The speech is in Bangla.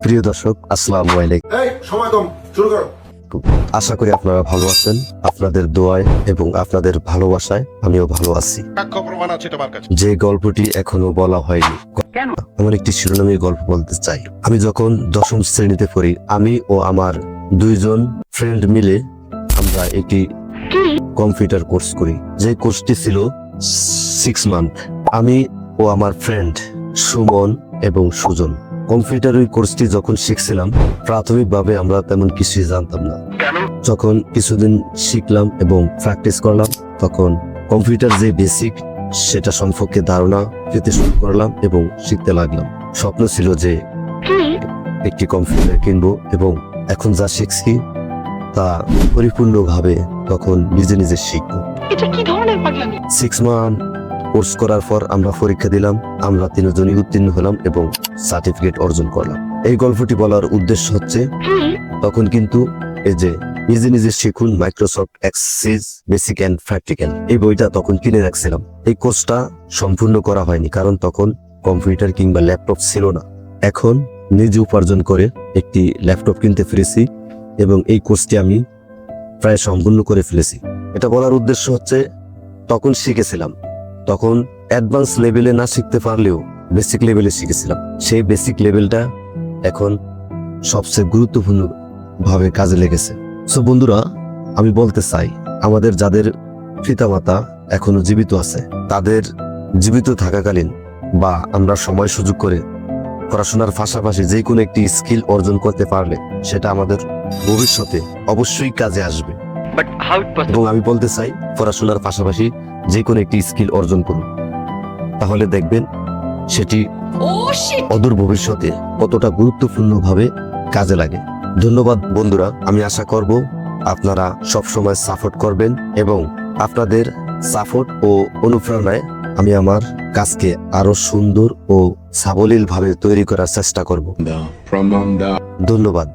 প্রিয় দর্শক আসসালামু আলাইকুম। সময় কম শুরু করো। আশা করি আপনারা ভালো আছেন আপনাদের দোয়ায় এবং আপনাদের ভালোবাসায় আমিও ভালো আছি। যে গল্পটি এখনও বলা হয়নি। আমার একটি শিরোনামী গল্প বলতে চাই। আমি যখন দশম শ্রেণীতে পড়ি আমি ও আমার দুইজন ফ্রেন্ড মিলে আমরা একটি কম্পিউটার কোর্স করি। যে কোর্সটি ছিল সিক্স মান্থ আমি ও আমার ফ্রেন্ড সুমন এবং সুজন। কম্পিউটার ওই কোর্সটি যখন শিখছিলাম প্রাথমিকভাবে আমরা তেমন কিছুই জানতাম না। যখন কিছুদিন শিখলাম এবং প্র্যাকটিস করলাম তখন কম্পিউটার যে বেসিক সেটা সম্পর্কে ধারণা পেতে শুরু করলাম এবং শিখতে লাগলাম। স্বপ্ন ছিল যে একটি কম্পিউটার কিনবো এবং এখন যা শিখছি তা পরিপূর্ণভাবে তখন নিজে নিজে শিখব। সিক্স মান্থ কোর্স করার পর আমরা পরীক্ষা দিলাম, আমরা তিনজনই উত্তীর্ণ হলাম এবং সার্টিফিকেট অর্জন করলাম। এই গল্পটি বলার উদ্দেশ্য হচ্ছে, তখন কিন্তু এই যে নিজে নিজে শিখুন Microsoft access basic and practical এই বইটা তখন কিনে রাখছিলাম। এই কোর্সটা সম্পূর্ণ করা হয়নি, কারণ তখন কম্পিউটার কিংবা ল্যাপটপ ছিল না। এখন নিজে উপার্জন করে একটি ল্যাপটপ কিনতে পেরেছি এবং এই কোর্সটি আমি প্রায় সম্পূর্ণ করে ফেলেছি। এটা বলার উদ্দেশ্য হচ্ছে, তখন শিখেছিলাম। তখন অ্যাডভান্স লেভেলে না শিখতে পারলেও বেসিক লেভেলে শিখেছিলাম। সেই বেসিক লেভেলটা এখন সবচেয়ে গুরুত্বপূর্ণ ভাবে কাজে লেগেছে। সো বন্ধুরা, আমি বলতে চাই, আমাদের যাদের পিতামাতা এখনও জীবিত আছে, তাদের জীবিত থাকাকালীন বা আমরা সময় সুযোগ করে পড়াশোনার পাশাপাশি যে কোনো একটি স্কিল অর্জন করতে পারলে সেটা আমাদের ভবিষ্যতে অবশ্যই কাজে আসবে। বাট হাউ ইট এবং আমি বলতে চাই পড়াশোনার পাশাপাশি যে কোনো একটি স্কিল অর্জন করুন। তাহলে দেখবেন সেটি অদূর ভবিষ্যতে কতটা গুরুত্বপূর্ণভাবে কাজে লাগে। ধন্যবাদ বন্ধুরা আমি আশা করব আপনারা সব সময় সাপোর্ট করবেন এবং আপনাদের সাপোর্ট ও অনুপ্রেরণায় আমি আমার কাজকে আরও সুন্দর ও সাবলীলভাবে তৈরি করার চেষ্টা করব। ধন্যবাদ।